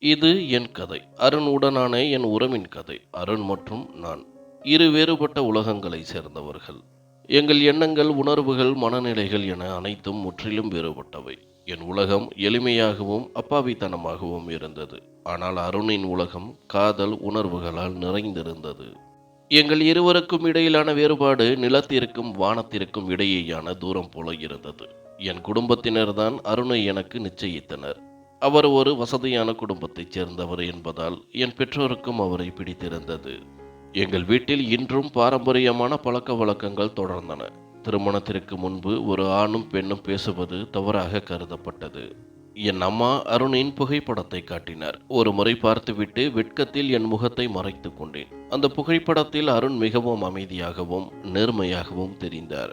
இது என் கதை. அருணுடனான என் உறவின் கதை. அருண் மற்றும் நான். இரு வேறுபட்ட உலகங்களை சேர்ந்தவர்கள். எங்கள் எண்ணங்கள் உணர்வுகள் மனநிலைகள் என அனைத்தும் முற்றிலும் வேறுபட்டவை. என் உலகம் எளிமையாகவும் அப்பாவித்தனமாகவும் இருந்தது. ஆனால் அருணின் உலகம் காதல் உணர்வுகளால் நிறைந்திருந்தது. எங்கள் இருவருக்கும் இடையிலான வேறுபாடு நிலத்திற்கும் வானத்திற்கும் இடையேயான தூரம் போல இருந்தது. என் குடும்பத்தினர்தான் அருணை எனக்கு நிச்சயித்தனர். அவர் ஒரு வசதியான குடும்பத்தைச் சேர்ந்தவர் என்பதால் என் பெற்றோருக்கும் அவரை பிடித்திருந்தது. எங்கள் வீட்டில் இன்றும் பாரம்பரியமான பழக்க வழக்கங்கள் தொடர்ந்தன. திருமணத்திற்கு முன்பு ஒரு ஆணும் பெண்ணும் பேசுவது தவறாக கருதப்பட்டது. என் அம்மா அருணின் புகைப்படத்தை காட்டினார். ஒரு முறை பார்த்துவிட்டு வெட்கத்தில் என் முகத்தை மறைத்து கொண்டேன். அந்த புகைப்படத்தில் அருண் மிகவும் அமைதியாகவும் நேர்மையாகவும் தெரிந்தார்.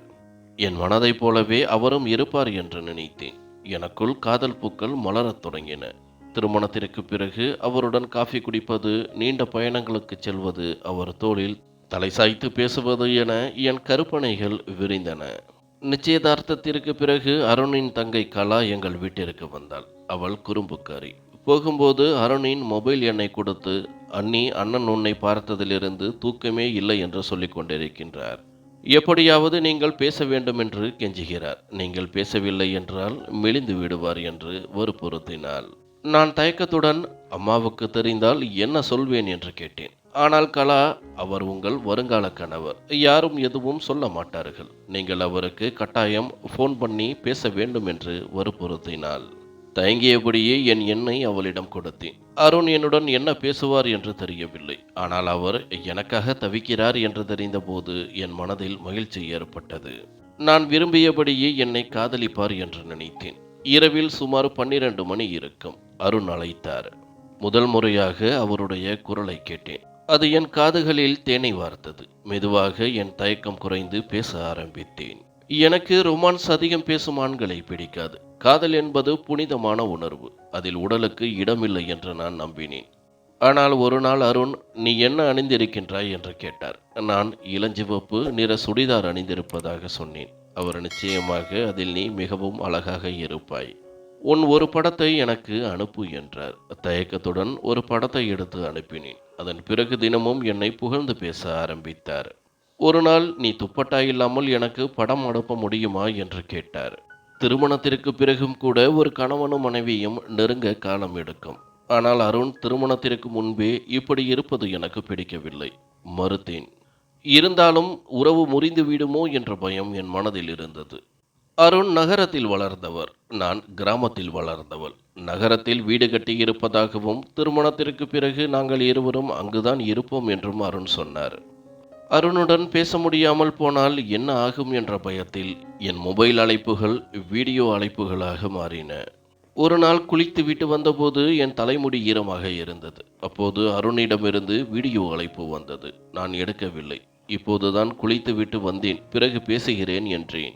என் மனதைப் போலவே அவரும் இருப்பார் என்று நினைத்தேன். எனக்குள் காதல் பூக்கள் மலரத் தொடங்கின. திருமணத்திற்கு பிறகு அவருடன் காஃபி குடிப்பது நீண்ட பயணங்களுக்கு செல்வது அவர் தோளில் தலை சாய்த்து பேசுவது என என் கற்பனைகள் விரிந்தன. நிச்சயதார்த்தத்திற்கு பிறகு அருணின் தங்கை கலா எங்கள் வீட்டிற்கு வந்தாள். அவள் குறும்புக்காரி. போகும்போது அருணின் மொபைல் எண்ணை கொடுத்து அண்ணி அண்ணன் உன்னை பார்த்ததிலிருந்து தூக்கமே இல்லை என்று சொல்லிக் கொண்டிருக்கின்றார். எப்படியாவது நீங்கள் பேச வேண்டும் என்று கெஞ்சுகிறார். நீங்கள் பேசவில்லை என்றால் மெலிந்து விடுவார் என்று வற்புறுத்தினாள். நான் தயக்கத்துடன் அம்மாவுக்கு தெரிந்தால் என்ன சொல்வேன்? என்று கேட்டேன். ஆனால் கலா அவர் உங்கள் வருங்கால கணவர். யாரும் எதுவும் சொல்ல மாட்டார்கள். நீங்கள் அவருக்கு கட்டாயம் ஃபோன் பண்ணி பேச வேண்டும் என்று வற்புறுத்தினாள். தயங்கியபடியே என் எண்ணை அவளிடம் கொடுத்தேன். அருண் என்னுடன் என்ன பேசுவார் என்று தெரியவில்லை. ஆனால் அவர் எனக்காக தவிக்கிறார் என்று தெரிந்தபோது என் மனதில் மகிழ்ச்சி ஏற்பட்டது. நான் விரும்பியபடியே என்னை காதலிப்பார் என்று நினைத்தேன். இரவில் சுமார் பன்னிரண்டு மணி இருக்கும். அருண் அழைத்தார். முதல் முறையாக அவருடைய குரலை கேட்டேன். அது என் காதுகளில் தேனை வார்த்தது. மெதுவாக என் தயக்கம் குறைந்து பேச ஆரம்பித்தேன். எனக்கு ரொமான்ஸ் அதிகம் பேசும் ஆண்களை பிடிக்காது. காதல் என்பது புனிதமான உணர்வு. அதில் உடலுக்கு இடமில்லை என்று நான் நம்பினேன். ஆனால் ஒரு நாள் அருண் நீ என்ன அணிந்திருக்கின்றாய்? என்று கேட்டார். நான் இளஞ்சிவப்பு நிற சுடிதார் அணிந்திருப்பதாக சொன்னேன். அவர் நிச்சயமாக அதில் நீ மிகவும் அழகாக இருப்பாய். உன் ஒரு படத்தை எனக்கு அனுப்பு என்றார். தயக்கத்துடன் ஒரு படத்தை எடுத்து அனுப்பினேன். அதன் பிறகு தினமும் என்னை புகழ்ந்து பேச ஆரம்பித்தார். ஒரு நாள் நீ துப்பட்டா இல்லாமல் எனக்கு படம் அனுப்ப முடியுமா? என்று கேட்டார். திருமணத்திற்கு பிறகும் கூட ஒரு கணவனும் மனைவியும் நெருங்க காலம் எடுக்கும். ஆனால் அருண் திருமணத்திற்கு முன்பே இப்படி இருப்பது எனக்கு பிடிக்கவில்லை. மறுத்தேன். இருந்தாலும் உறவு முறிந்து விடுமோ? என்ற பயம் என் மனதில் இருந்தது. அருண் நகரத்தில் வளர்ந்தவர். நான் கிராமத்தில் வளர்ந்தவள். நகரத்தில் வீடு கட்டி இருப்பதாகவும் திருமணத்திற்கு பிறகு நாங்கள் இருவரும் அங்குதான் இருப்போம் என்றும் அருண் சொன்னார். அருணுடன் பேச முடியாமல் போனால் என்ன ஆகும் என்ற பயத்தில் என் மொபைல் அழைப்புகள் வீடியோ அழைப்புகளாக மாறின. ஒரு நாள் குளித்து விட்டு வந்தபோது என் தலைமுடி ஈரமாக இருந்தது. அப்போது அருணிடமிருந்து வீடியோ அழைப்பு வந்தது. நான் எடுக்கவில்லை. இப்போதுதான் குளித்து விட்டு வந்தேன். பிறகு பேசுகிறேன் என்றேன்.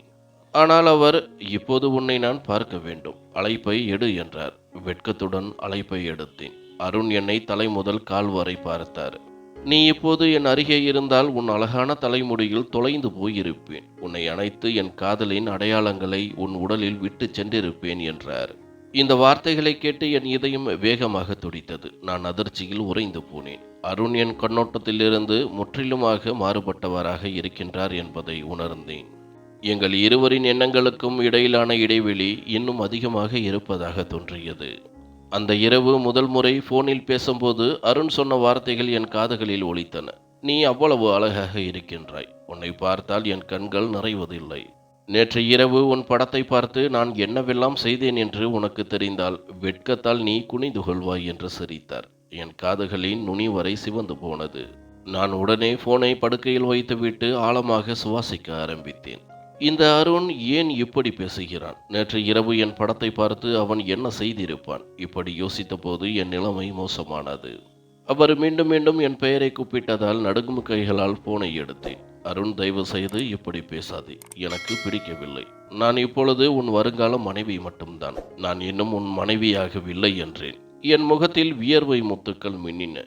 ஆனால் அவர் இப்போது உன்னை நான் பார்க்க வேண்டும். அழைப்பை எடு என்றார். வெட்கத்துடன் அழைப்பை எடுத்தேன். அருண் என்னை தலை முதல் கால் வரை பார்த்தார். நீ இப்போது என் அருகே இருந்தால் உன் அழகான தலைமுடியில் தொலைந்து போயிருப்பேன். உன்னை அணைத்து என் காதலின் அடையாளங்களை உன் உடலில் விட்டு சென்றிருப்பேன் என்றார். இந்த வார்த்தைகளை கேட்டு என் இதயம் வேகமாக துடித்தது. நான் அதிர்ச்சியில் உறைந்து போனேன். அருண் என் கண்ணோட்டத்திலிருந்து முற்றிலுமாக மாறுபட்டவராக இருக்கின்றார் என்பதை உணர்ந்தேன். எங்கள் இருவரின் எண்ணங்களுக்கும் இடையிலான இடைவெளி இன்னும் அதிகமாக இருப்பதாக தோன்றியது. அந்த இரவு முதல் முறை ஃபோனில் பேசும்போது அருண் சொன்ன வார்த்தைகள் என் காதுகளில் ஒலித்தன. நீ அவ்வளவு அழகாக இருக்கின்றாய். உன்னை பார்த்தால் என் கண்கள் நிறைவதில்லை. நேற்று இரவு உன் படத்தை பார்த்து நான் என்னவெல்லாம் செய்தேன் என்று உனக்கு தெரிந்தால் வெட்கத்தால் நீ குனிந்து கொள்வாய் என்று சிரித்தார். என் காதுகளின் நுனி வரை சிவந்து போனது. நான் உடனே போனை படுக்கையில் வைத்துவிட்டு ஆழமாக சுவாசிக்க ஆரம்பித்தேன். இந்த அருண் ஏன் இப்படி பேசுகிறான்? நேற்று இரவு என் படத்தை பார்த்து அவன் என்ன செய்திருப்பான்? இப்படி யோசித்த போது என் நிலைமை மோசமானது. அவர் மீண்டும் மீண்டும் என் பெயரை கூப்பிட்டதால் நடுங்கும் கைகளால் போனை எடுத்தேன். அருண் தயவு செய்து இப்படி பேசாதே. எனக்கு பிடிக்கவில்லை. நான் இப்பொழுது உன் வருங்கால மனைவி மட்டும்தான். நான் இன்னும் உன் மனைவியாகவில்லை என்றேன். என் முகத்தில் வியர்வை முத்துக்கள் மின்னின.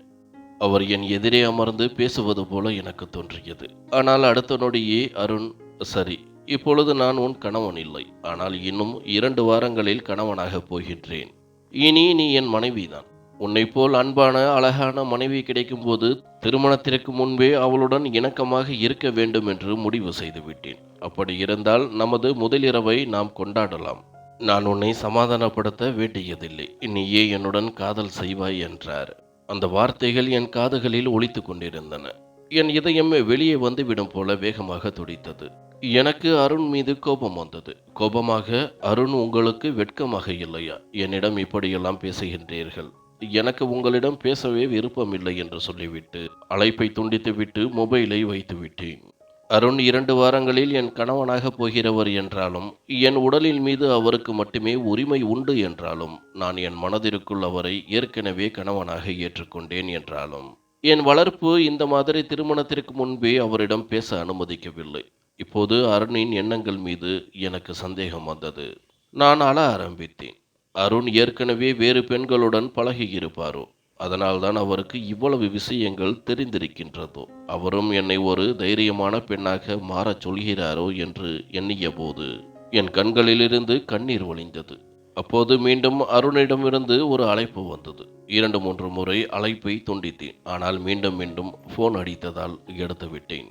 அவர் என் எதிரே அமர்ந்து பேசுவது போல எனக்கு தோன்றியது. ஆனால் அடுத்த நொடியே அருண் சரி இப்பொழுது நான் உன் கணவன் இல்லை. ஆனால் இன்னும் இரண்டு வாரங்களில் கணவனாக போகின்றேன். இனி நீ என் மனைவிதான். உன்னைப் போல் அன்பான அழகான மனைவி கிடைக்கும்போது திருமணத்திற்கு முன்பே அவளுடன் இணக்கமாக இருக்க வேண்டும் என்று முடிவு செய்துவிட்டேன். அப்படி இருந்தால் நமது முதலிரவை நாம் கொண்டாடலாம். நான் உன்னை சமாதானப்படுத்த வேண்டியதில்லை. நீயே என்னுடன் காதல் செய்வாய் என்றார். அந்த வார்த்தைகள் என் காதுகளில் ஒழித்து கொண்டிருந்தன. என் இதயம் வெளியே வந்துவிடும் போல வேகமாக துடித்தது. எனக்கு அருண் மீது கோபம் வந்தது. கோபமாக அருண் உங்களுக்கு வெட்கமாக இல்லையா? என்னிடம் இப்படியெல்லாம் பேசுகின்றீர்கள். எனக்கு உங்களிடம் பேசவே விருப்பமில்லை என்று சொல்லிவிட்டு அழைப்பை துண்டித்துவிட்டு மொபைலை வைத்து விட்டேன். அருண் இரண்டு வாரங்களில் என் கணவனாக போகிறவர் என்றாலும் என் உடலின் மீது அவருக்கு மட்டுமே உரிமை உண்டு என்றாலும் நான் என் மனதிற்குள் அவரை ஏற்கனவே கணவனாக ஏற்றுக்கொண்டேன் என்றாலும் என் வளர்ப்பு இந்த மாதிரி திருமணத்திற்கு முன்பே அவரிடம் பேச அனுமதிக்கவில்லை. இப்போது அருணின் எண்ணங்கள் மீது எனக்கு சந்தேகம் வந்தது. நான் அழ ஆரம்பித்தேன். அருண் ஏற்கனவே வேறு பெண்களுடன் பழகியிருப்பாரோ? அதனால்தான் அவருக்கு இவ்வளவு விஷயங்கள் தெரிந்திருக்கின்றதோ? அவரும் என்னை ஒரு தைரியமான பெண்ணாக மாறச் சொல்கிறாரோ என்று எண்ணிய போது என் கண்களிலிருந்து கண்ணீர் ஒளிந்தது அப்போது மீண்டும் அருணிடமிருந்து ஒரு அழைப்பு வந்தது. இரண்டு மூன்று முறை அழைப்பை துண்டித்தேன். ஆனால் மீண்டும் மீண்டும் ஃபோன் அடித்ததால் எடுத்துவிட்டேன்.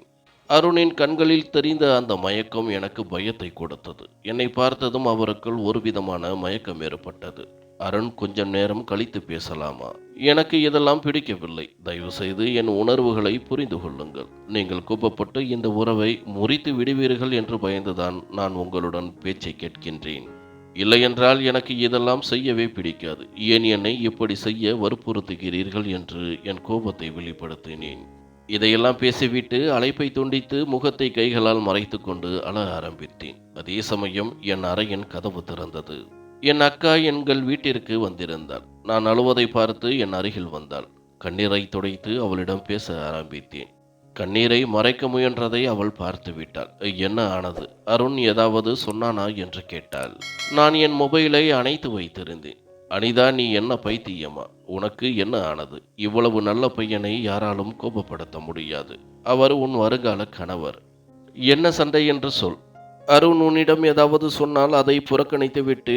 அருணின் கண்களில் தெரிந்த அந்த மயக்கம் எனக்கு பயத்தை கொடுத்தது. என்னை பார்த்ததும் அவருக்குள் ஒரு விதமான மயக்கம் ஏற்பட்டது. அருண் கொஞ்சம் நேரம் கழித்து பேசலாமா? எனக்கு இதெல்லாம் பிடிக்கவில்லை. தயவு செய்து என் உணர்வுகளை புரிந்து கொள்ளுங்கள். நீங்கள் கோபப்பட்டு இந்த உறவை முறித்து விடுவீர்கள் என்று பயந்துதான் நான் உங்களுடன் பேச்சை கேட்கின்றேன். இல்லையென்றால் எனக்கு இதெல்லாம் செய்யவே பிடிக்காது. ஏன் என்னை இப்படி செய்ய வற்புறுத்துகிறீர்கள் என்று என் கோபத்தை வெளிப்படுத்தினேன். இதையெல்லாம் பேசிவிட்டு அழைப்பை துண்டித்து முகத்தை கைகளால் மறைத்து கொண்டு அழ ஆரம்பித்தேன். அதே சமயம் என் அறையின் கதவு திறந்தது. என் அக்கா எங்கள் வீட்டிற்கு வந்திருந்தாள். நான் அழுவதை பார்த்து என் அருகில் வந்தாள். கண்ணீரை துடைத்து அவளிடம் பேச ஆரம்பித்தேன். கண்ணீரை மறைக்க முயன்றதை அவள் பார்த்து விட்டாள் என்ன ஆனது? அருண் ஏதாவது சொன்னானா? என்று கேட்டாள். நான் என் மொபைலை அணைத்து வைத்திருந்தேன். அனிதா நீ என்ன பைத்தியமா? உனக்கு என்ன ஆனது? இவ்வளவு நல்ல பையனை யாராலும் கோபப்படுத்த முடியாது. அவர் உன் வருங்கால கணவர். என்ன சண்டை என்று சொல். அருண் உன்னிடம் ஏதாவது சொன்னால் அதை புறக்கணித்து விட்டு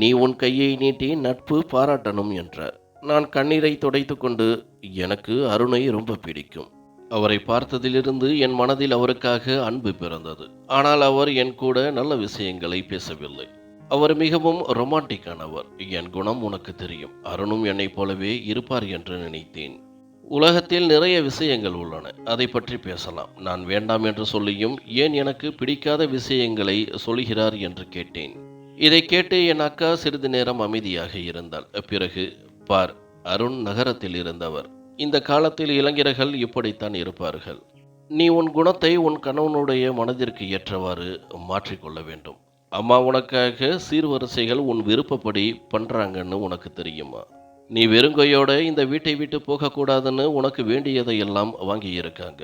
நீ உன் கையை நீட்டி நட்பு பாராட்டணும் என்றார். நான் கண்ணீரை துடைத்து கொண்டு எனக்கு அருணை ரொம்ப பிடிக்கும். அவரை பார்த்ததிலிருந்து என் மனதில் அவருக்காக அன்பு பிறந்தது. ஆனால் அவர் என் கூட நல்ல விஷயங்களை பேசவில்லை. அவர் மிகவும் ரொமான்டிக்கானவர் என் குணம் உனக்கு தெரியும். அருணும் என்னைப் போலவே இருப்பார் என்று நினைத்தேன். உலகத்தில் நிறைய விஷயங்கள் உள்ளன. அதை பற்றி பேசலாம். நான் வேண்டாம் என்று சொல்லியும் ஏன் எனக்கு பிடிக்காத விஷயங்களை சொல்கிறார் என்று கேட்டேன். இதை கேட்டு என் அக்கா சிறிது நேரம் அமைதியாக இருந்தாள். பிறகு பார் அருண் நகரத்தில் இருந்தவர். இந்த காலத்தில் இளைஞர்கள் இப்படித்தான் இருப்பார்கள். நீ உன் குணத்தை உன் கணவனுடைய மனதிற்கு ஏற்றவாறு மாற்றிக்கொள்ள வேண்டும். அம்மா உனக்காக சீர்வரிசைகள் உன் விருப்பப்படி பண்ணுறாங்கன்னு உனக்கு தெரியுமா? நீ வெறுங்கையோட இந்த வீட்டை விட்டு போகக்கூடாதுன்னு உனக்கு வேண்டியதையெல்லாம் வாங்கி இருக்காங்க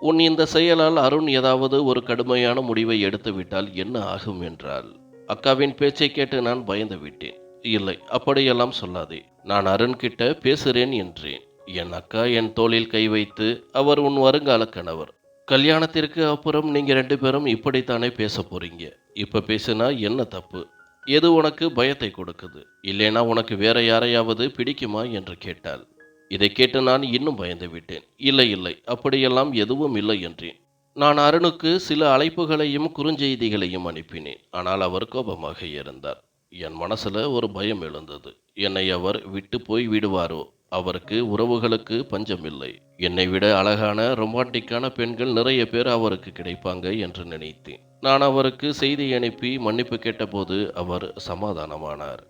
உன் இந்த செயலால் அருண் ஏதாவது ஒரு கடுமையான முடிவை எடுத்துவிட்டால் என்ன ஆகும் என்றால் அக்காவின் பேச்சை கேட்டு நான் பயந்து விட்டேன். இல்லை அப்படியெல்லாம் சொல்லாதே. நான் அருண் கிட்ட பேசுறேன் என்றேன். என் அக்கா என் தோளில் கை வைத்து அவர் உன் வருங்கால கணவர். கல்யாணத்திற்கு அப்புறம் நீங்கள் ரெண்டு பேரும் இப்படித்தானே பேச போகிறீங்க இப்போ பேசினா என்ன தப்பு? எது உனக்கு பயத்தை கொடுக்குது? இல்லைனா உனக்கு வேற யாரையாவது பிடிக்குமா என்று கேட்டாள். இதை கேட்டு நான் இன்னும் பயந்து விட்டேன். இல்லை இல்லை அப்படியெல்லாம் எதுவும் இல்லை என்றேன். நான் அருணுக்கு சில அழைப்புகளையும் குறுஞ்செய்திகளையும் அனுப்பினேன். ஆனால் அவர் கோபமாக இருந்தார். என் மனசில் ஒரு பயம் எழுந்தது. என்னை அவர் விட்டு போய் விடுவாரோ? அவருக்கு உறவுகளுக்கு பஞ்சம் இல்லை என்னை விட அழகான ரொமான்டிக்கான பெண்கள் நிறைய பேர் அவருக்கு கிடைப்பாங்க என்று நினைத்தேன். நான் அவருக்கு செய்தி அனுப்பி மன்னிப்பு கேட்டபோது அவர் சமாதானமானார்.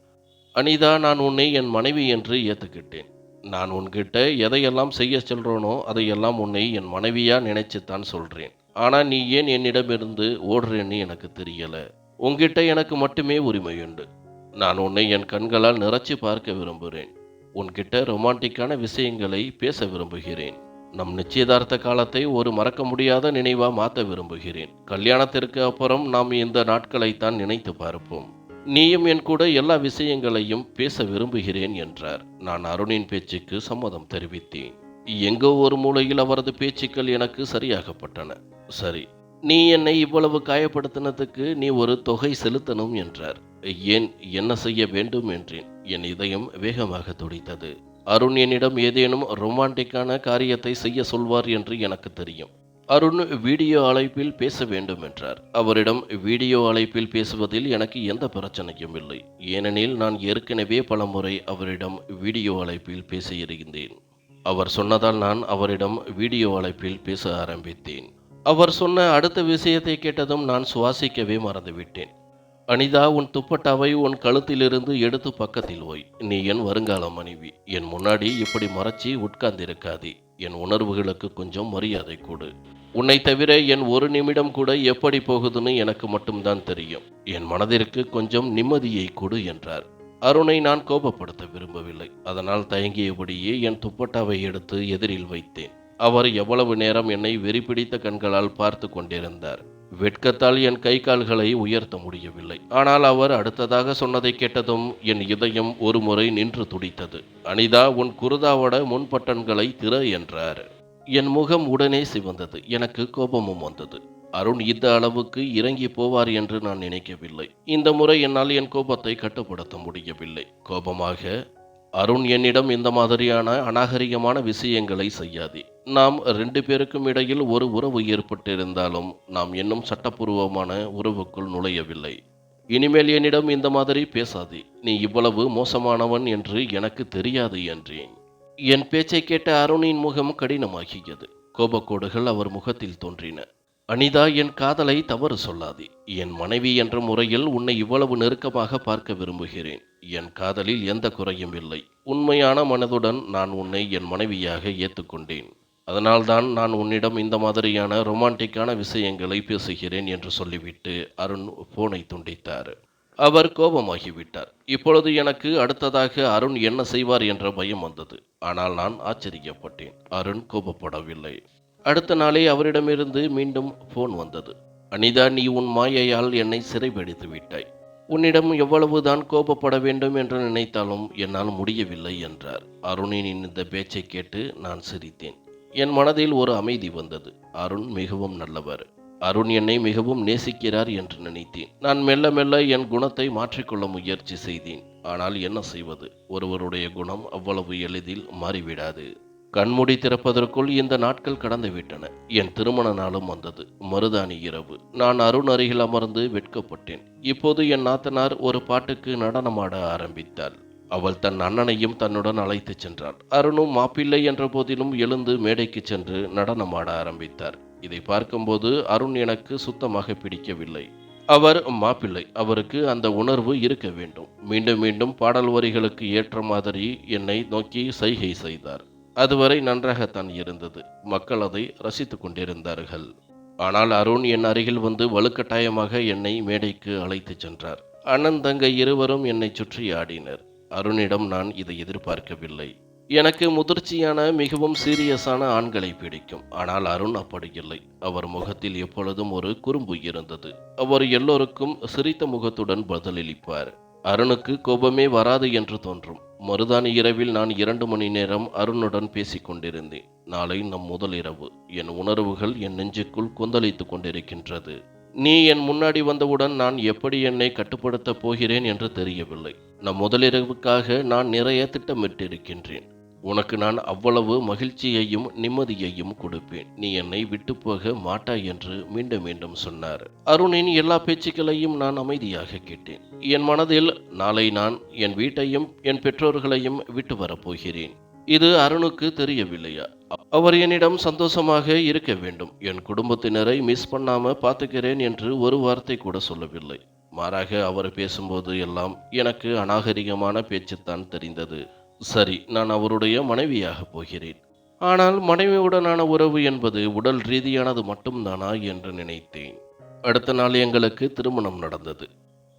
அனிதா நான் உன்னை என் மனைவி என்று ஏற்றுக்கிட்டேன் நான் உன்கிட்ட எதையெல்லாம் செய்ய சொல்கிறோனோ அதையெல்லாம் உன்னை என் மனைவியாக நினைச்சுத்தான் சொல்கிறேன் ஆனால் நீ ஏன் என்னிடமிருந்து ஓடுறேன்னு எனக்கு தெரியலை. உங்கிட்ட எனக்கு மட்டுமே உரிமை உண்டு. நான் உன்னை என் கண்களால் நிறைச்சி பார்க்க விரும்புகிறேன். உன்கிட்ட ரொமான்டிக்கான விஷயங்களை பேச விரும்புகிறேன். நம் நிச்சயதார்த்த காலத்தை ஒரு மறக்க முடியாத நினைவா மாற்ற விரும்புகிறேன். கல்யாணத்திற்கு அப்புறம் நாம் இந்த நாட்களைத்தான் நினைத்து பார்ப்போம். நீயும் என் கூட எல்லா விஷயங்களையும் பேச விரும்புகிறேன் என்றார். நான் அருணின் பேச்சுக்கு சம்மதம் தெரிவித்தேன். எங்கோ ஒரு மூலையில் அவரது பேச்சுக்கள் எனக்கு சரியாகப்பட்டன. சரி நீ என்னை இவ்வளவு காயப்படுத்தினதுக்கு நீ ஒரு தொகை செலுத்தணும் என்றார். ஏன் என்ன செய்ய வேண்டும் என்றேன்? என் இதயம் வேகமாக துடித்தது. அருண் என்னிடம் ஏதேனும் ரொமான்டிக்கான காரியத்தை செய்ய சொல்வார் என்று எனக்கு தெரியும். அருண் வீடியோ அழைப்பில் பேச வேண்டும் என்றார். அவரிடம் வீடியோ அழைப்பில் பேசுவதில் எனக்கு எந்த பிரச்சனையும் இல்லை. ஏனெனில் நான் ஏற்கனவே பலமுறை அவரிடம் வீடியோ அழைப்பில் பேசியிருந்தேன். அவர் சொன்னதால் நான் அவரிடம் வீடியோ அழைப்பில் பேச ஆரம்பித்தேன். அவர் சொன்ன அடுத்த விஷயத்தை கேட்டதும் நான் சுவாசிக்கவே மறந்துவிட்டேன். அனிதா உன் துப்பட்டாவை உன் கழுத்திலிருந்து எடுத்து பக்கத்தில் ஓய் நீ என் வருங்கால மனைவி. என் முன்னாடி இப்படி மறைச்சி உட்கார்ந்திருக்காதே. என் உணர்வுகளுக்கு கொஞ்சம் மரியாதை கொடு. உன்னை தவிர என் ஒரு நிமிடம் கூட எப்படி போகுதுன்னு எனக்கு மட்டும்தான் தெரியும். என் மனதிற்கு கொஞ்சம் நிம்மதியை கொடு என்றார். அருணை நான் கோபப்படுத்த விரும்பவில்லை. அதனால் தயங்கியபடியே என் துப்பட்டாவை எடுத்து எதிரில் வைத்தேன். அவர் எவ்வளவு நேரம் என்னை வெறிபிடித்த கண்களால் பார்த்து கொண்டிருந்தார். வெட்கத்தால் என் கை கால்களை உயர்த்த முடியவில்லை. ஆனால் அவர் அடுத்ததாக சொன்னதை கேட்டதும் என் இதயம் ஒரு முறை நின்று துடித்தது. அனிதா உன் குருதாவோட முன்பட்டன்களை திற என்றார். என் முகம் உடனே சிவந்தது. எனக்கு கோபமும் வந்தது. அருண் இந்த அளவுக்கு இறங்கி போவார் என்று நான் நினைக்கவில்லை. இந்த முறை என்னால் என் கோபத்தை கட்டுப்படுத்த முடியவில்லை. கோபமாக அருண் என்னிடம் இந்த மாதிரியான அநாகரிகமான விஷயங்களை செய்யாதே. நாம் ரெண்டு பேருக்கும் இடையில் ஒரு உறவு ஏற்பட்டிருந்தாலும் நாம் இன்னும் சட்டப்பூர்வமான உறவுக்குள் நுழையவில்லை. இனிமேல் என்னிடம் இந்த மாதிரி பேசாதே. நீ இவ்வளவு மோசமானவன் என்று எனக்கு தெரியாது என்றேன். என் பேச்சை கேட்ட அருணின் முகம் கடினமாகியது. கோபக்கோடுகள் அவர் முகத்தில் தோன்றின. அனிதா என் காதலை தவறு சொல்லாதே. என் மனைவி என்ற முறையில் உன்னை இவ்வளவு நெருக்கமாக பார்க்க விரும்புகிறேன். என் காதலில் எந்த குறையும் இல்லை. உண்மையான மனதுடன் நான் உன்னை என் மனைவியாக ஏற்றுக்கொண்டேன் அதனால்தான் நான் உன்னிடம் இந்த மாதிரியான ரொமான்டிக்கான விஷயங்களை பேசுகிறேன் என்று சொல்லிவிட்டு அருண் போனை துண்டித்தார். அவர் கோபமாகிவிட்டார். இப்பொழுது எனக்கு அடுத்ததாக அருண் என்ன செய்வார் என்ற பயம் வந்தது. ஆனால் நான் ஆச்சரியப்பட்டேன். அருண் கோபப்படவில்லை. அடுத்த நாளே அவரிடமிருந்து மீண்டும் போன் வந்தது. அனிதா நீ உன் மாயையால் என்னை சிறைபிடித்து விட்டாய். உன்னிடம் எவ்வளவுதான் கோபப்பட வேண்டும் என்று நினைத்தாலும் என்னால் முடியவில்லை என்றார். அருணின் இந்த பேச்சை கேட்டு நான் சிரித்தேன். என் மனதில் ஒரு அமைதி வந்தது. அருண் மிகவும் நல்லவர். அருண் என்னை மிகவும் நேசிக்கிறார் என்று நினைத்தேன். நான் மெல்ல மெல்ல என் குணத்தை மாற்றிக்கொள்ள முயற்சி செய்தேன். ஆனால் என்ன செய்வது? ஒருவருடைய குணம் அவ்வளவு எளிதில் மாறிவிடாது. கண்மூடி திறப்பதற்குள் இந்த நாட்கள் கடந்து விட்டன என் திருமண நாளும் வந்தது. மருதாணி இரவு. நான் அருண் அருகில் அமர்ந்து வெட்கப்பட்டேன். இப்போது என் நாத்தனார் ஒரு பாட்டுக்கு நடனமாட ஆரம்பித்தாள் அவள் தன் அண்ணனையும் தன்னுடன் அழைத்துச் சென்றாள். அருணும் மாப்பிள்ளை என்ற போதிலும் எழுந்து மேடைக்கு சென்று நடனமாட ஆரம்பித்தார். இதை பார்க்கும்போது அருண் எனக்கு சுத்தமாக பிடிக்கவில்லை. அவர் மாப்பிள்ளை அவருக்கு அந்த உணர்வு இருக்க வேண்டும். மீண்டும் மீண்டும் பாடல் வரிகளுக்கு ஏற்ற மாதிரி என்னை நோக்கி சைகை செய்தார். அதுவரை நன்றாகத்தான் இருந்தது. மக்கள் அதை ரசித்துக் கொண்டிருந்தார்கள். ஆனால் அருண் என் அருகில் வந்து வலுக்கட்டாயமாக என்னை மேடைக்கு அழைத்துச் சென்றார். அண்ணன் தங்கை இருவரும் என்னை சுற்றி ஆடினர். அருணிடம் நான் இதை எதிர்பார்க்கவில்லை. எனக்கு முதிர்ச்சியான மிகவும் சீரியஸான ஆண்களை பிடிக்கும். ஆனால் அருண் அப்படி இல்லை. அவர் முகத்தில் எப்பொழுதும் ஒரு குறும்பு இருந்தது. அவர் எல்லோருக்கும் சிரித்த முகத்துடன் பதிலளிப்பார். அருணுக்கு கோபமே வராது என்று தோன்றும். மருதானி இரவில் நான் இரண்டு மணி நேரம் அருணுடன் பேசிக் கொண்டிருந்தேன். நாளை நம் முதல் இரவு. என் உணர்வுகள் என் நெஞ்சுக்குள் கொந்தளித்துக் கொண்டிருக்கின்றது. நீ என் முன்னாடி வந்தவுடன் நான் எப்படி என்னை கட்டுப்படுத்தப் போகிறேன் என்று தெரியவில்லை. நம் முதலிரவுக்காக நான் நிறைய திட்டமிட்டிருக்கின்றேன். உனக்கு நான் அவ்வளவு மகிழ்ச்சியையும் நிம்மதியையும் கொடுப்பேன். நீ என்னை விட்டு போக மாட்டாய் என்று மீண்டும் மீண்டும் சொன்னார். அருணின் எல்லா பேச்சுக்களையும் நான் அமைதியாக கேட்டேன். என் மனதில் நாளை நான் என் வீட்டையும் என் பெற்றோர்களையும் விட்டு வரப்போகிறேன் இது அருணுக்கு தெரியவில்லையா? அவர் என்னிடம் சந்தோஷமாக இருக்க வேண்டும். என் குடும்பத்தினரை மிஸ் பண்ணாம பார்த்துக்கிறேன் என்று ஒரு வார்த்தை கூட சொல்லவில்லை. மாறாக அவர் பேசும்போது எல்லாம் எனக்கு அநாகரிகமான பேச்சுத்தான் தெரிந்தது. சரி நான் அவருடைய மனைவியாக போகிறேன். ஆனால் மனைவியுடனான உறவு என்பது உடல் ரீதியானது மட்டும்தானா என்று நினைத்தேன். அடுத்த நாள் எங்களுக்கு திருமணம் நடந்தது.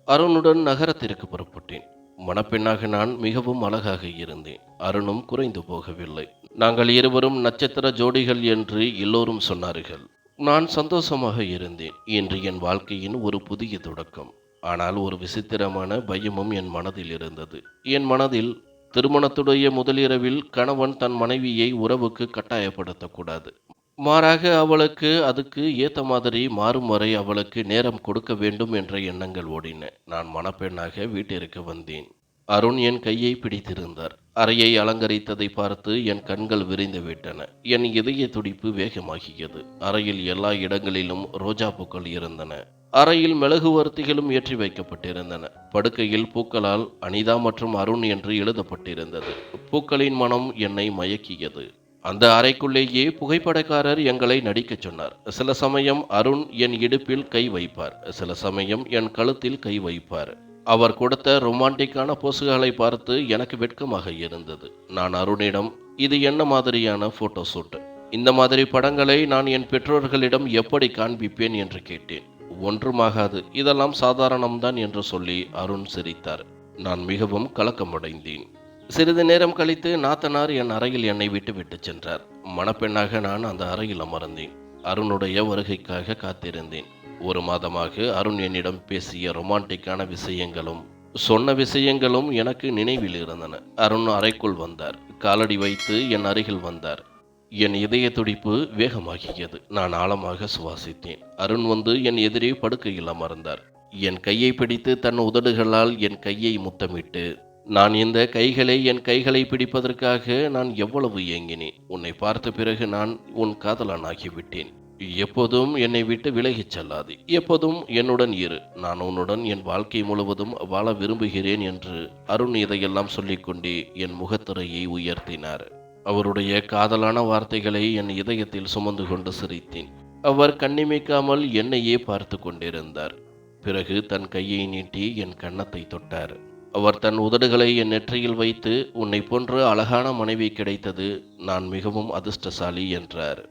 அருணுடன் நகரத்திற்கு புறப்பட்டேன். மணப்பெண்ணாக நான் மிகவும் அழகாக இருந்தேன். அருணும் குறைந்து போகவில்லை. நாங்கள் இருவரும் நட்சத்திர ஜோடிகள் என்று எல்லோரும் சொன்னார்கள். நான் சந்தோஷமாக இருந்தேன். இன்று என் வாழ்க்கையின் ஒரு புதிய தொடக்கம். ஆனால் ஒரு விசித்திரமான பயமும் என் மனதில் இருந்தது. என் மனதில் திருமணத்துடைய முதலிரவில் கணவன் தன் மனைவியை உறவுக்கு கட்டாயப்படுத்தக்கூடாது. மாறாக அவளுக்கு அதுக்கு ஏத்த மாதிரி மாறும் வரை அவளுக்கு நேரம் கொடுக்க வேண்டும் என்ற எண்ணங்கள் ஓடின. நான் மணப்பெண்ணாக வீட்டிற்கு வந்தேன். அருண் என் கையை பிடித்திருந்தார். அறையை அலங்கரித்ததை பார்த்து என் கண்கள் விரிந்து விட்டன. என் இதய துடிப்பு வேகமாகியது. அறையில் எல்லா இடங்களிலும் ரோஜா பூக்கள் இருந்தன. அறையில் மெழுகுவர்த்திகளும் ஏற்றி வைக்கப்பட்டிருந்தன. படுக்கையில் பூக்களால் அனிதா மற்றும் அருண் என்று எழுதப்பட்டிருந்தது. பூக்களின் மனம் என்னை மயக்கியது. அந்த அறைக்குள்ளேயே புகைப்படக்காரர் எங்களை நடிக்கச் சொன்னார். சில சமயம் அருண் என் இடுப்பில் கை வைப்பார். சில சமயம் என் கழுத்தில் கை வைப்பார். அவர் கொடுத்த ரொமான்டிக்கான போசுகளை பார்த்து எனக்கு வெட்கமாக இருந்தது. நான் அருணிடம் இது என்ன மாதிரியான போட்டோ ஷூட் இந்த மாதிரி படங்களை நான் என் பெற்றோர்களிடம் எப்படி காண்பிப்பேன்? என்று கேட்டேன். ஒன்றுமாகாது. இதெல்லாம் சாதாரணம்தான் என்று சொல்லி அருண் சிரித்தார். நான் மிகவும் கலக்கமடைந்தேன். சிறிது நேரம் கழித்து நாத்தனார் என் அறையில் என்னை விட்டு விட்டு சென்றார். மணப்பெண்ணாக நான் அந்த அறையில் அமர்ந்தேன். அருணுடைய வருகைக்காக காத்திருந்தேன். ஒரு மாதமாக அருண் என்னிடம் பேசிய ரொமான்டிக்கான விஷயங்களும் சொன்ன விஷயங்களும் எனக்கு நினைவில் இருந்தன. அருண் அறைக்குள் வந்தார். காலடி வைத்து என் அருகில் வந்தார். என் இதய துடிப்பு வேகமாகியது. நான் ஆழமாக சுவாசித்தேன். அருண் வந்து என் எதிரே படுக்கையில் அமர்ந்தார். என் கையை பிடித்து தன் உதடுகளால் என் கையை முத்தமிட்டு நான் இந்த கைகளை என் கைகளை பிடிப்பதற்காக நான் எவ்வளவு ஏங்கினேன்? உன்னை பார்த்த பிறகு நான் உன் காதலனாகிவிட்டேன். எப்போதும் என்னை விட்டு விலகிச் செல்லாது. எப்போதும் என்னுடன் இரு. நான் உன்னுடன் என் வாழ்க்கை முழுவதும் வாழ விரும்புகிறேன் என்று அருண் இதையெல்லாம் சொல்லிக்கொண்டே என் முகத்திரையை உயர்த்தினார். அவருடைய காதலான வார்த்தைகளை என் இதயத்தில் சுமந்து கொண்டு சிரித்தேன். அவர் கண்ணிமைக்காமல் என்னையே பார்த்து கொண்டிருந்தார். பிறகு தன் கையை நீட்டி என் கன்னத்தை தொட்டார். அவர் தன் உதடுகளை என் நெற்றியில் வைத்து உன்னை போன்ற அழகான மனைவி கிடைத்தது நான் மிகவும் அதிர்ஷ்டசாலி என்றார்.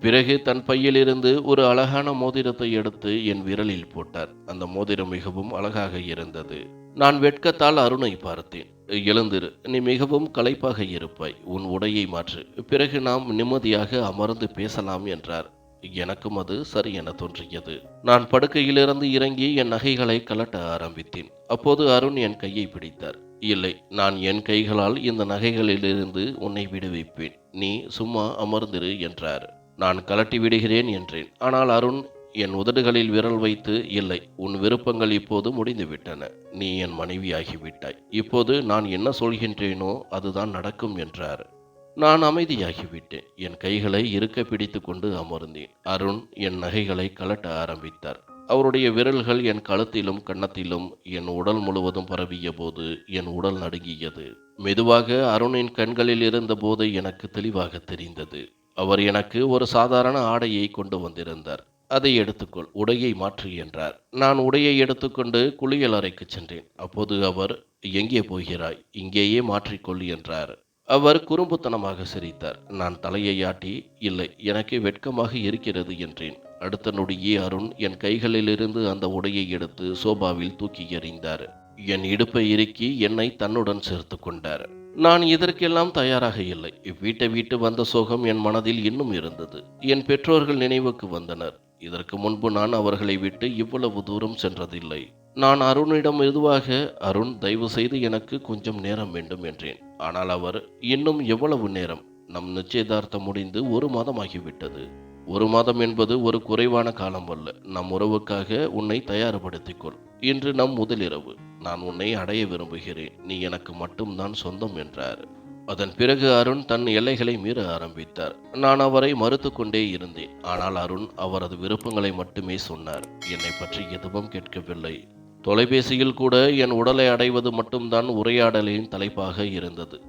பிறகு தன் பையிலிருந்து ஒரு அழகான மோதிரத்தை எடுத்து என் விரலில் போட்டார். அந்த மோதிரம் மிகவும் அழகாக இருந்தது. நான் வெட்கத்தால் அருணை பார்த்தேன். எழுந்திரு நீ மிகவும் களைப்பாக இருப்பாய். உன் உடையை மாற்று. பிறகு நாம் நிம்மதியாக அமர்ந்து பேசலாம் என்றார். எனக்கும் அது சரி என தோன்றியது. நான் படுக்கையிலிருந்து இறங்கி என் நகைகளை கலட்ட ஆரம்பித்தேன். அப்போது அருண் என் கையை பிடித்தார். இல்லை நான் என் கைகளால் இந்த நகைகளிலிருந்து உன்னை விடுவிப்பேன். நீ சும்மா அமர்ந்திரு என்றார். நான் கலட்டி விடுகிறேன் என்றேன். ஆனால் அருண் என் உதடுகளில் விரல் வைத்து இல்லை உன் விருப்பங்கள் இப்போது முடிந்துவிட்டன. நீ என் மனைவியாகிவிட்டாய். இப்போது நான் என்ன சொல்கின்றேனோ அதுதான் நடக்கும் என்றார். நான் அமைதியாகிவிட்டேன். என் கைகளை இருக்க பிடித்து கொண்டு அமர்ந்தேன். அருண் என் நகைகளை கலட்ட ஆரம்பித்தார். அவருடைய விரல்கள் என் கழுத்திலும் கன்னத்திலும் என் உடல் முழுவதும் பரவிய போது என் உடல் நடுங்கியது. மெதுவாக அருணின் கண்களில் இருந்த போது எனக்கு தெளிவாக தெரிந்தது. அவர் எனக்கு ஒரு சாதாரண ஆடையை கொண்டு வந்திருந்தார். அதை எடுத்துக்கொள் உடையை மாற்று என்றார். நான் உடையை எடுத்துக்கொண்டு குளியல் அறைக்கு சென்றேன். அப்போது அவர் எங்கே போகிறாய்? இங்கேயே மாற்றிக்கொள் என்றார். அவர் குறும்புத்தனமாக சிரித்தார். நான் தலையை ஆட்டி இல்லை எனக்கு வெட்கமாக இருக்கிறது என்றேன். அடுத்த நொடியே அருண் என் கைகளிலிருந்து அந்த உடையை எடுத்து சோபாவில் தூக்கி எறிந்தார். என் இடுப்பை இறுக்கி என்னை தன்னுடன் சேர்த்து கொண்டார். நான் இதற்கெல்லாம் தயாராக இல்லை. வீட்டை வீட்டு வந்த சோகம் என் மனதில் இன்னும் இருந்தது. என் பெற்றோர்கள் நினைவுக்கு வந்தனர். இதற்கு முன்பு நான் அவர்களை விட்டு இவ்வளவு தூரம் சென்றதில்லை. நான் அருணிடம் மெதுவாக அருண் தயவு செய்து எனக்கு கொஞ்சம் நேரம் வேண்டும் என்றேன். ஆனால் அவர் இன்னும் எவ்வளவு நேரம்? நம் நிச்சயதார்த்தம் முடிந்து ஒரு மாதமாகிவிட்டது. ஒரு மாதம் என்பது ஒரு குறைவான காலம் அல்ல. நம் உறவுக்காக உன்னை தயார்படுத்திக்கொள். இன்று நம் முதலிரவு நான் உன்னை அடைய விரும்புகிறேன். நீ எனக்கு மட்டும்தான் சொந்தம் என்றார். அதன் பிறகு அருண் தன் எல்லைகளை மீற ஆரம்பித்தார். நான் அவரை மறுத்து கொண்டே இருந்தேன். ஆனால் அருண் அவரது விருப்பங்களை மட்டுமே சொன்னார். என்னை பற்றி எதுவும் கேட்கவில்லை. தொலைபேசியில் கூட என் உடலை அடைவது மட்டும்தான் உரையாடலின் தலைப்பாக இருந்தது.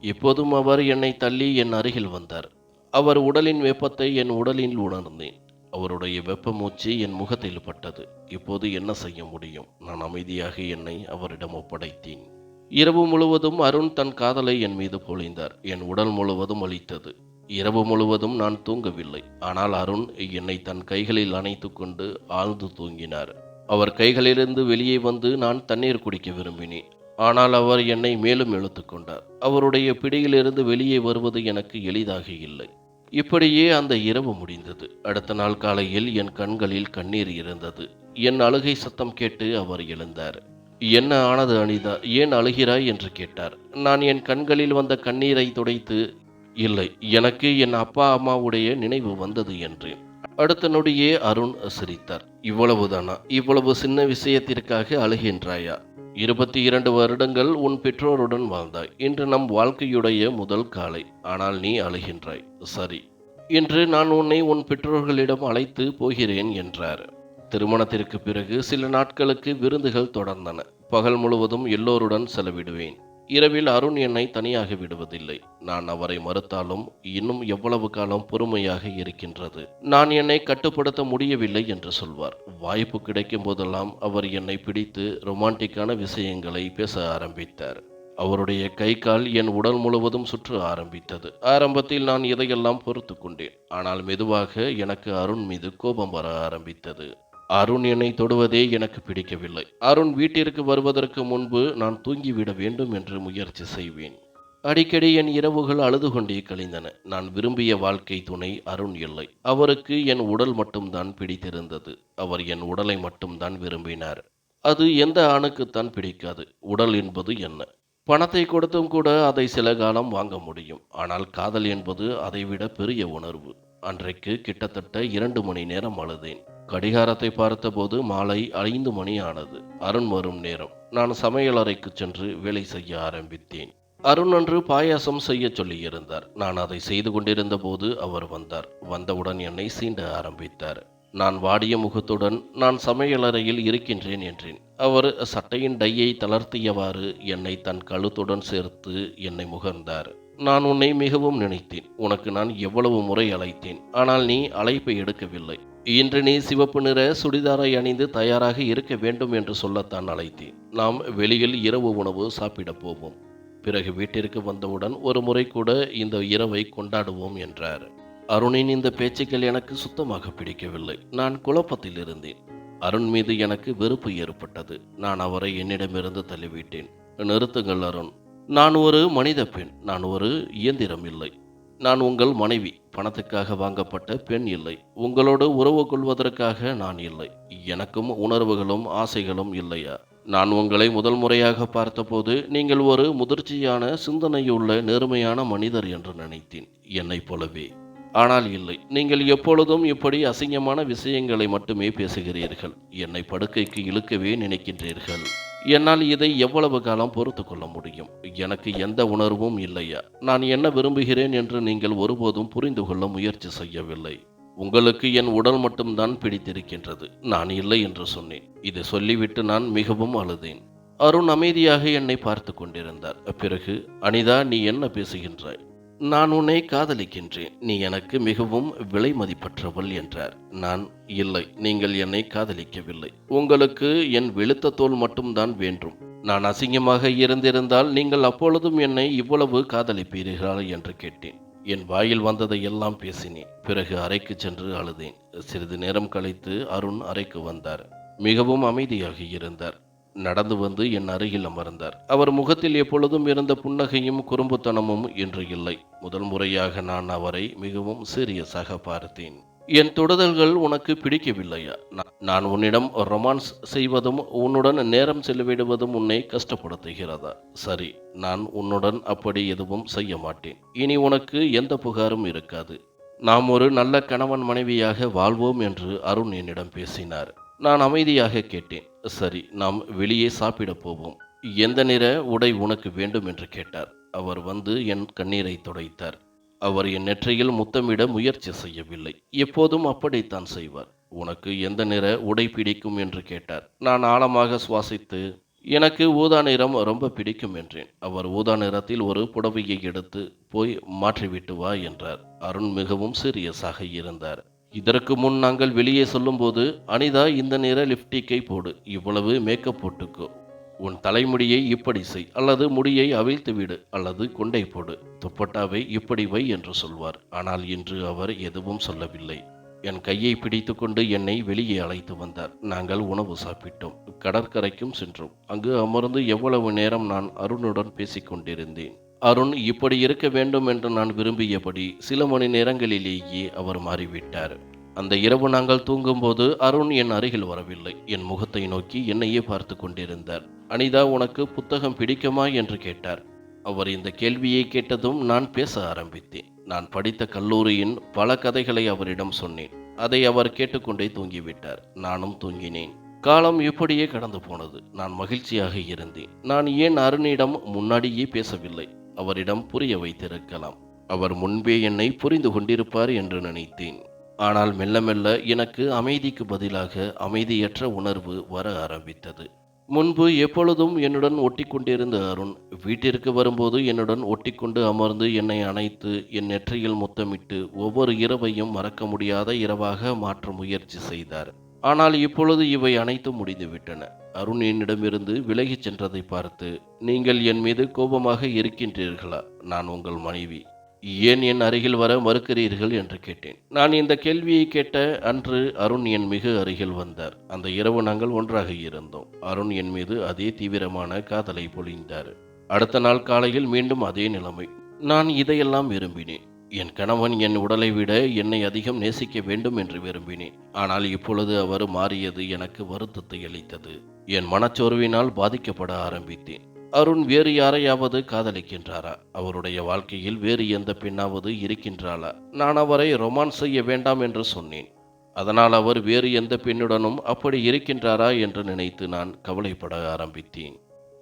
இப்போதும் அவர் என்னை தள்ளி என் அருகில் வந்தார். அவர் உடலின் வெப்பத்தை என் உடலில் உணர்ந்தேன். அவருடைய வெப்ப மூச்சு என் முகத்தில் பட்டது. இப்போது என்ன செய்ய முடியும்? நான் அமைதியாக என்னை அவரிடம் ஒப்படைத்தேன். இரவு முழுவதும் அருண் தன் காதலை என் மீது பொழிந்தார். என் உடல் முழுவதும் அளித்தது இரவு முழுவதும் நான் தூங்கவில்லை. ஆனால் அருண் என்னை தன் கைகளில் அணைத்து கொண்டு ஆழ்ந்து தூங்கினார். அவர் கைகளிலிருந்து வெளியே வந்து நான் தண்ணீர் குடிக்க விரும்பினேன். ஆனால் அவர் என்னை மேலும் இழுத்து கொண்டார். அவருடைய பிடியிலிருந்து வெளியே வருவது எனக்கு எளிதாக இல்லை. இப்படியே அந்த இரவு முடிந்தது. அடுத்த நாள் காலையில் என் கண்களில் கண்ணீர் இருந்தது. என் அழுகை சத்தம் கேட்டு அவர் எழுந்தார். என்ன ஆனது அனிதா? ஏன் அழுகிறாய்? என்று கேட்டார். நான் என் கண்களில் வந்த கண்ணீரை துடைத்து இல்லை எனக்கு என் அப்பா அம்மாவுடைய நினைவு வந்தது என்றேன். அடுத்த நொடியே அருண் சிரித்தார். இவ்வளவுதானா? இவ்வளவு சின்ன விஷயத்திற்காக அழுகின்றாயா? இருபத்தி இரண்டு வருடங்கள் உன் பெற்றோருடன் வாழ்ந்தாய். இன்று நம் வாழ்க்கையுடைய முதல் காலை. ஆனால் நீ அழுகின்றாய். சரி. இன்று நான் உன்னை உன் பெற்றோர்களிடம் அழைத்து போகிறேன் என்றார். திருமணத்திற்கு பிறகு சில நாட்களுக்கு விருந்துகள் தொடர்ந்தன. பகல் முழுவதும் எல்லோருடன் செலவிடுவேன். இரவில் அருண் என்னை தனியாக விடுவதில்லை. நான் அவரை மறுத்தாலும் இன்னும் எவ்வளவு காலம் பொறுமையாக இருக்கின்றது. நான் என்னை கட்டுப்படுத்த முடியவில்லை என்று சொல்வார். வாய்ப்பு கிடைக்கும் போதெல்லாம் அவர் என்னை பிடித்து ரொமான்டிக்கான விஷயங்களை பேச ஆரம்பித்தார். அவருடைய கை கால் என் உடல் முழுவதும் சுற்ற ஆரம்பித்தது. ஆரம்பத்தில் நான் இதையெல்லாம் பொறுத்து கொண்டேன். ஆனால் மெதுவாக எனக்கு அருண் மீது கோபம் வர ஆரம்பித்தது. அருண் என்னை தொடுவதே எனக்கு பிடிக்கவில்லை. அருண் வீட்டிற்கு வருவதற்கு முன்பு நான் தூங்கிவிட வேண்டும் என்று முயற்சி செய்வேன். அடிக்கடி என் இரவுகள் அழுது கொண்டே கழிந்தன. நான் விரும்பிய வாழ்க்கை துணை அருண் இல்லை. அவருக்கு என் உடல் மட்டும்தான் பிடித்திருந்தது. அவர் என் உடலை மட்டும்தான் விரும்பினார். அது எந்த ஆணுக்குத்தான் பிடிக்காது. உடல் என்பது என்ன? பணத்தை கொடுத்தும் கூட அதை சில காலம் வாங்க முடியும். ஆனால் காதல் என்பது அதைவிட பெரிய உணர்வு. அன்றைக்கு கிட்டத்தட்ட இரண்டு மணி நேரம் அழுதேன். கடிகாரத்தை பார்த்தபோது மாலை ஐந்து மணி ஆனது அருண் வரும் நேரம். நான் சமையலறைக்கு சென்று வேலை செய்ய ஆரம்பித்தேன். அருண் அன்று பாயாசம் செய்ய சொல்லியிருந்தார். நான் அதை செய்து கொண்டிருந்த போது அவர் வந்தார். வந்தவுடன் என்னை சீண்ட ஆரம்பித்தார். நான் வாடிய முகத்துடன் நான் சமையலறையில் இருக்கின்றேன் என்றேன். அவர் சட்டையின் டையை தளர்த்தியவாறு என்னை தன் கழுத்துடன் சேர்த்து என்னை முகர்ந்தார். நான் உன்னை மிகவும் நினைத்தேன். உனக்கு நான் எவ்வளவு முறை அழைத்தேன். ஆனால் நீ அழைப்பை எடுக்கவில்லை. இன்று நீ சிவப்பு நிற சுடிதாரை அணிந்து தயாராக இருக்க வேண்டும் என்று சொல்லத்தான் அழைத்தேன். நாம் வெளியில் இரவு உணவு சாப்பிடப் போவோம். பிறகு வீட்டிற்கு வந்தவுடன் ஒரு முறை கூட இந்த இரவை கொண்டாடுவோம் என்றார். அருணின் இந்த பேச்சுக்கள் எனக்கு சுத்தமாக பிடிக்கவில்லை. நான் குழப்பத்தில் இருந்தேன். அருண் மீது எனக்கு வெறுப்பு ஏற்பட்டது. நான் அவரை என்னிடமிருந்து தள்ளிவிட்டேன். நிறுத்துங்கள் அருண். நான் ஒரு மனித பெண் நான் ஒரு இயந்திரம் இல்லை. நான் உங்கள் மனைவி பணத்துக்காக வாங்கப்பட்ட பெண் இல்லை. உங்களோடு உறவு கொள்வதற்காக நான் இல்லை. எனக்கும் உணர்வுகளும் ஆசைகளும் இல்லையா? நான் உங்களை முதல் முறையாக பார்த்தபோது நீங்கள் ஒரு முதிர்ச்சியான சிந்தனையுள்ள நேர்மையான மனிதர் என்று நினைத்தேன். என்னைப் போலவே. ஆனால் இல்லை. நீங்கள் எப்பொழுதும் இப்படி அசிங்கமான விஷயங்களை மட்டுமே பேசுகிறீர்கள். என்னை படுக்கைக்கு இழுக்கவே நினைக்கின்றீர்கள். என்னால் இதை எவ்வளவு காலம் பொறுத்து கொள்ள முடியும்? எனக்கு எந்த உணர்வும் இல்லையா? நான் என்ன விரும்புகிறேன் என்று நீங்கள் ஒருபோதும் புரிந்து கொள்ள முயற்சி செய்யவில்லை. உங்களுக்கு என் உடல் மட்டும்தான் பிடித்திருக்கின்றது. நான் இல்லை என்று சொன்னேன். இதை சொல்லிவிட்டு நான் மிகவும் அழுதேன். அருண் அமைதியாக என்னை பார்த்து கொண்டிருந்தார். பிறகு அனிதா நீ என்ன பேசுகின்றாய்? நான் உன்னை காதலிக்கின்றேன். நீ எனக்கு மிகவும் விலை மதிப்பற்றவள் என்றார். நான் இல்லை நீங்கள் என்னை காதலிக்கவில்லை. உங்களுக்கு என் வெளுத்த தோல் மட்டும்தான் வேண்டும். நான் அசிங்கமாக இருந்திருந்தால் நீங்கள் அப்பொழுதும் என்னை இவ்வளவு காதலிப்பீர்களா என்று கேட்டேன். என் வாயில் வந்ததை எல்லாம் பேசினேன். பிறகு அறைக்கு சென்று அழுதேன். சிறிது நேரம் கழித்து அருண் அறைக்கு வந்தார். மிகவும் அமைதியாக இருந்தார். நடந்து வந்து என் அருகில் அமர்ந்தார். அவர் முகத்தில் எப்பொழுதும் இருந்த புன்னகையும் குறும்புத்தனமும் இன்று இல்லை. முதல் முறையாக நான் அவரை மிகவும் சீரியஸாக பார்த்தேன். என் தொடுதல்கள் உனக்கு பிடிக்கவில்லையா? நான்- நான் உன்னிடம் ரொமான்ஸ் செய்வதும் உன்னுடன் நேரம் செலவிடுவதும் உன்னை கஷ்டப்படுத்துகிறதா? சரி நான் உன்னுடன் அப்படி எதுவும் செய்ய மாட்டேன். இனி உனக்கு எந்த புகாரும் இருக்காது. நாம் ஒரு நல்ல கணவன் மனைவியாக வாழ்வோம் என்று அருண் என்னிடம் பேசினார். நான் அமைதியாக கேட்டேன். சரி நாம் வெளியே சாப்பிடப் போவோம். எந்த நிற உடை உனக்கு வேண்டும் என்று கேட்டார். அவர் வந்து என் கண்ணீரை துடைத்தார். அவர் என் நெற்றியில் முத்தமிட முயற்சி செய்யவில்லை. எப்போதும் அப்படித்தான் செய்வார். உனக்கு எந்த நிற உடை பிடிக்கும் என்று கேட்டார். நான் ஆழமாக சுவாசித்து எனக்கு ஊதா நிறம் ரொம்ப பிடிக்கும் என்றேன். அவர் ஊதா நிறத்தில் ஒரு புடவையை எடுத்து போய் மாற்றிவிட்டு வா என்றார். அருண் மிகவும் சீரியஸாக இருந்தார். இதற்கு முன் நாங்கள் வெளியே சொல்லும்போது அனிதா இந்த நிற லிப்டிக்கை போடு இவ்வளவு மேக்கப் போட்டுக்கோ. உன் தலைமுடியை இப்படி செய் அல்லது முடியை அவிழ்த்து விடு அல்லது கொண்டை போடு. துப்பட்டாவை இப்படி வை என்று சொல்வார். ஆனால் இன்று அவர் எதுவும் சொல்லவில்லை. என் கையை பிடித்துக்கொண்டு என்னை வெளியே அழைத்து வந்தார். நாங்கள் உணவு சாப்பிட்டோம். கடற்கரைக்கும் சென்றோம். அங்கு அமர்ந்து எவ்வளவு நேரம் நான் அருணுடன் பேசிக் கொண்டிருந்தேன் அருண் இப்படி இருக்க வேண்டும் என்று நான் விரும்பியபடி சில மணி நேரங்களிலேயே அவர் மாறிவிட்டார். அந்த இரவு நாங்கள் தூங்கும்போது அருண் என் அருகில் வரவில்லை. என் முகத்தை நோக்கி என்னையே பார்த்து கொண்டிருந்தார். அனிதா உனக்கு புத்தகம் பிடிக்குமா? என்று கேட்டார். அவர் இந்த கேள்வியை கேட்டதும் நான் பேச ஆரம்பித்தேன். நான் படித்த கல்லூரியின் பல கதைகளை அவரிடம் சொன்னேன். அதை அவர் கேட்டுக்கொண்டே தூங்கிவிட்டார். நானும் தூங்கினேன். காலம் இப்படியே கடந்து போனது. நான் மகிழ்ச்சியாக இருந்தேன். நான் ஏன் அருணிடம் முன்னாடியே பேசவில்லை? அவரிடம் புரிய வைத்திருக்கலாம். அவர் முன்பே என்னை புரிந்து கொண்டிருப்பார் என்று நினைத்தேன். ஆனால் மெல்ல மெல்ல எனக்கு அமைதிக்கு பதிலாக அமைதியற்ற உணர்வு வர ஆரம்பித்தது. முன்பு எப்பொழுதும் என்னுடன் ஒட்டிக்கொண்டிருந்த அருண் வீட்டிற்கு வரும்போது என்னுடன் ஒட்டிக்கொண்டு அமர்ந்து என்னை அணைத்து என் நெற்றியில் முத்தமிட்டு ஒவ்வொரு இரவையும் மறக்க முடியாத இரவாக மாற்ற முயற்சி செய்தார். ஆனால் இப்பொழுது இவை அனைத்தும் முடிந்துவிட்டன. அருண் என்னிடமிருந்து விலகிச் சென்றதை பார்த்து நீங்கள் என் மீது கோபமாக இருக்கின்றீர்களா? நான் உங்கள் மனைவி. ஏன் என் அருகில் வர மறுக்கிறீர்கள்? என்று கேட்டேன். நான் இந்த கேள்வியை கேட்ட அன்று அருண் என் மிக அருகில் வந்தார். அந்த இரவு நாங்கள் ஒன்றாக இருந்தோம். அருண் என் மீது அதே தீவிரமான காதலை பொழிந்தார். அடுத்த நாள் காலையில் மீண்டும் அதே நிலைமை. நான் இதையெல்லாம் விரும்பினேன். என் கணவன் என் உடலை விட என்னை அதிகம் நேசிக்க வேண்டும் என்று விரும்பினேன். ஆனால் இப்பொழுது அவர் மாறியது எனக்கு வருத்தத்தை அளித்தது. என் மனச்சோர்வினால் பாதிக்கப்பட ஆரம்பித்தேன். அருண் வேறு யாரையாவது காதலிக்கின்றாரா? அவருடைய வாழ்க்கையில் வேறு எந்த பெண்ணாவது இருக்கின்றாளா? நான் அவரை ரொமான்ஸ் செய்ய வேண்டாம் என்று சொன்னேன். அதனால் அவர் வேறு எந்த பெண்ணுடனும் அப்படி இருக்கின்றாரா என்று நினைத்து நான் கவலைப்பட ஆரம்பித்தேன்.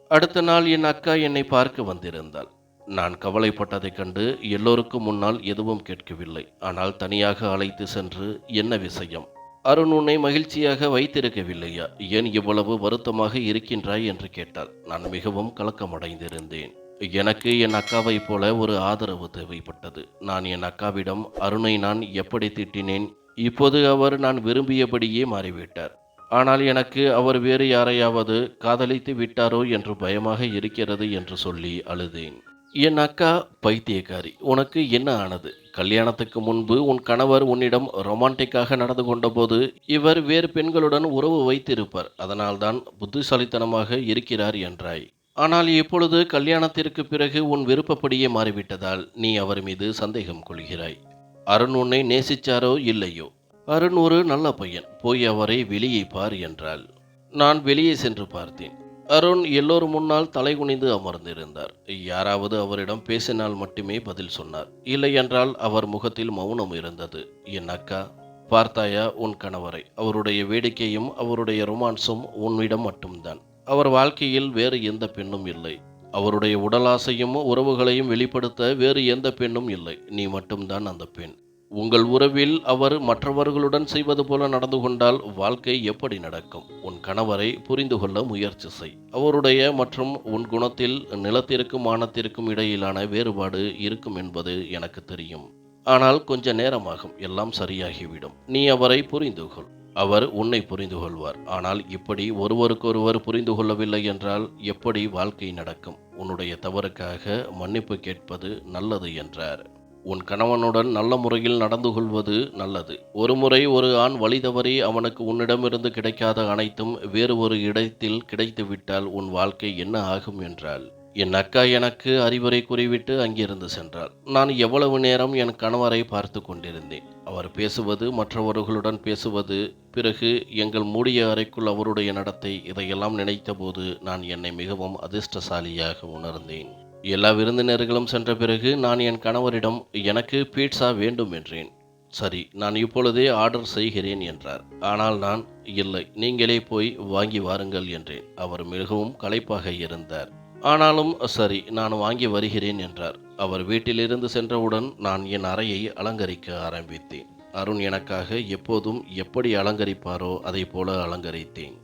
அடுத்த நாள் என் அக்கா என்னை பார்க்க வந்திருந்தாள். நான் கவலைப்பட்டதைக் கண்டு எல்லோருக்கும் முன்னால் எதுவும் கேட்கவில்லை. ஆனால் தனியாக அழைத்து சென்று என்ன விஷயம்? அருண் உன்னை மகிழ்ச்சியாக வைத்திருக்கவில்லையா? ஏன் இவ்வளவு வருத்தமாக இருக்கின்றாய் என்று கேட்டாள். நான் மிகவும் கலக்கமடைந்திருந்தேன். எனக்கு என் அக்காவைப் போல ஒரு ஆதரவு தேவைப்பட்டது. நான் என் அக்காவிடம் அருணை நான் எப்படி திட்டினேன்? இப்போது அவர் நான் விரும்பியபடியே மாறிவிட்டார். ஆனால் எனக்கு அவர் வேறு யாரையாவது காதலித்து விட்டாரோ என்று பயமாக இருக்கிறது என்று சொல்லி அழுதேன். என் அக்கா பைத்தியக்காரி. உனக்கு என்ன ஆனது? கல்யாணத்துக்கு முன்பு உன் கணவர் உன்னிடம் ரொமான்டிக்காக நடந்து கொண்டபோது இவர் வேறு பெண்களுடன் உறவு வைத்திருப்பார். அதனால்தான் புத்திசாலித்தனமாக இருக்கிறார் என்றாய். ஆனால் இப்பொழுது கல்யாணத்திற்கு பிறகு உன் விருப்பப்படியே மாறிவிட்டதால் நீ அவர் மீது சந்தேகம் கொள்கிறாய். அருண் உன்னை நேசிச்சாரோ இல்லையோ? அருண் ஒரு நல்ல பையன். போய் அவரை வெளியே பார் என்றாள். நான் வெளியே சென்று பார்த்தேன். அருண் எல்லோரும் முன்னால் தலை குனிந்து அமர்ந்திருந்தார். யாராவது அவரிடம் பேசினால் மட்டுமே பதில் சொன்னார். இல்லையென்றால் அவர் முகத்தில் மௌனம் இருந்தது. என் அக்கா பார்த்தாயா உன் கணவரை? அவருடைய வேடிக்கையும் அவருடைய ரொமான்ஸும் உன்னிடம் மட்டும்தான். அவர் வாழ்க்கையில் வேறு எந்த பெண்ணும் இல்லை. அவருடைய உடலாசையும் உறவுகளையும் வெளிப்படுத்த வேறு எந்த பெண்ணும் இல்லை. நீ மட்டும்தான் அந்த பெண். உங்கள் உறவில் அவர் மற்றவர்களுடன் செய்வது போல நடந்து கொண்டால் வாழ்க்கை எப்படி நடக்கும்? உன் கணவரை புரிந்து கொள்ள முயற்சி செய். அவருடைய மற்றும் உன் குணத்தில் நிலத்திற்கும் வானத்திற்கும் இடையிலான வேறுபாடு இருக்கும் என்பது எனக்கு தெரியும். ஆனால் கொஞ்ச நேரமாகும் எல்லாம் சரியாகிவிடும். நீ அவரை புரிந்து கொள். அவர் உன்னை புரிந்து கொள்வார். ஆனால் இப்படி ஒருவருக்கொருவர் புரிந்து கொள்ளவில்லை என்றால் எப்படி வாழ்க்கை நடக்கும்? உன்னுடைய தவறுக்காக மன்னிப்பு கேட்பது நல்லது என்றார். உன் கணவனுடன் நல்ல முறையில் நடந்து கொள்வது நல்லது. ஒருமுறை ஒரு ஆண் வழி தவறி அவனுக்கு உன்னிடமிருந்து கிடைக்காத அனைத்தும் வேறு ஒரு இடத்தில் கிடைத்துவிட்டால் உன் வாழ்க்கை என்ன ஆகும் என்றால் என் அக்கா எனக்கு அறிவுரை கூறிவிட்டு அங்கிருந்து சென்றாள். நான் எவ்வளவு நேரம் என் கணவரை பார்த்து கொண்டிருந்தேன். அவர் பேசுவது மற்றவர்களுடன் பேசுவது பிறகு எங்கள் மூடிய அறைக்குள் அவருடைய நடத்தை இதையெல்லாம் நினைத்தபோது நான் என்னை மிகவும் அதிர்ஷ்டசாலியாக உணர்ந்தேன். எல்லா விருந்தினர்களும் சென்ற பிறகு நான் என் கணவரிடம் எனக்கு பீட்சா வேண்டும் என்றேன். சரி நான் இப்பொழுதே ஆர்டர் செய்கிறேன் என்றார். ஆனால் நான் இல்லை நீங்களே போய் வாங்கி வாருங்கள் என்றேன். அவர் மிகவும் களைப்பாக இருந்தார். ஆனாலும் சரி நான் வாங்கி வருகிறேன் என்றார். அவர் வீட்டிலிருந்து சென்றவுடன் நான் என் அறையை அலங்கரிக்க ஆரம்பித்தேன். அருண் எனக்காக எப்போதும் எப்படி அலங்கரிப்பாரோ அதை போல அலங்கரித்தேன்.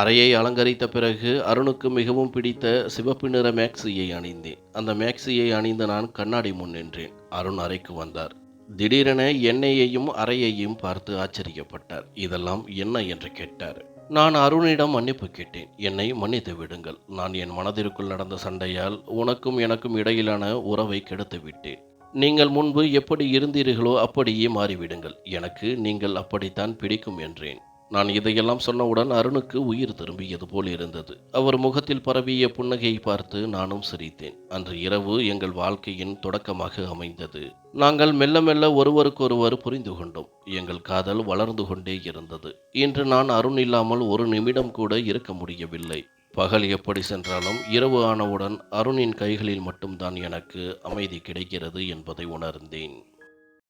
அறையை அலங்கரித்த பிறகு அருணுக்கு மிகவும் பிடித்த சிவப்பு நிற மேக்ஸியை அணிந்தேன். அந்த மேக்ஸியை அணிந்து நான் கண்ணாடி முன் நின்றேன். அருண் அறைக்கு வந்தார். திடீரென என்னையையும் அறையையும் பார்த்து ஆச்சரியப்பட்டார். இதெல்லாம் என்ன என்று கேட்டார். நான் அருணிடம் மன்னிப்பு கேட்டேன். என்னை மன்னித்து விடுங்கள். நான் என் மனதிற்குள் நடந்த சண்டையால் உனக்கும் எனக்கும் இடையிலான உறவை கெடுத்து விட்டேன். நீங்கள் முன்பு எப்படி இருந்தீர்களோ அப்படியே மாறிவிடுங்கள். எனக்கு நீங்கள் அப்படித்தான் பிடிக்கும் என்றேன். நான் இதையெல்லாம் சொன்னவுடன் அருணுக்கு உயிர் திரும்பியது போல் இருந்தது. அவர் முகத்தில் பரவிய புன்னகையை பார்த்து நானும் சிரித்தேன். அன்று இரவு எங்கள் வாழ்க்கையின் தொடக்கமாக அமைந்தது. நாங்கள் மெல்ல மெல்ல ஒருவருக்கொருவர் புரிந்து கொண்டோம். எங்கள் காதல் வளர்ந்து கொண்டே இருந்தது. இன்று நான் அருண் இல்லாமல் ஒரு நிமிடம் கூட இருக்க முடியவில்லை. பகல் எப்படி சென்றாலும் இரவு ஆனவுடன் அருணின் கைகளில் மட்டும்தான் எனக்கு அமைதி கிடைக்கிறது என்பதை உணர்ந்தேன்.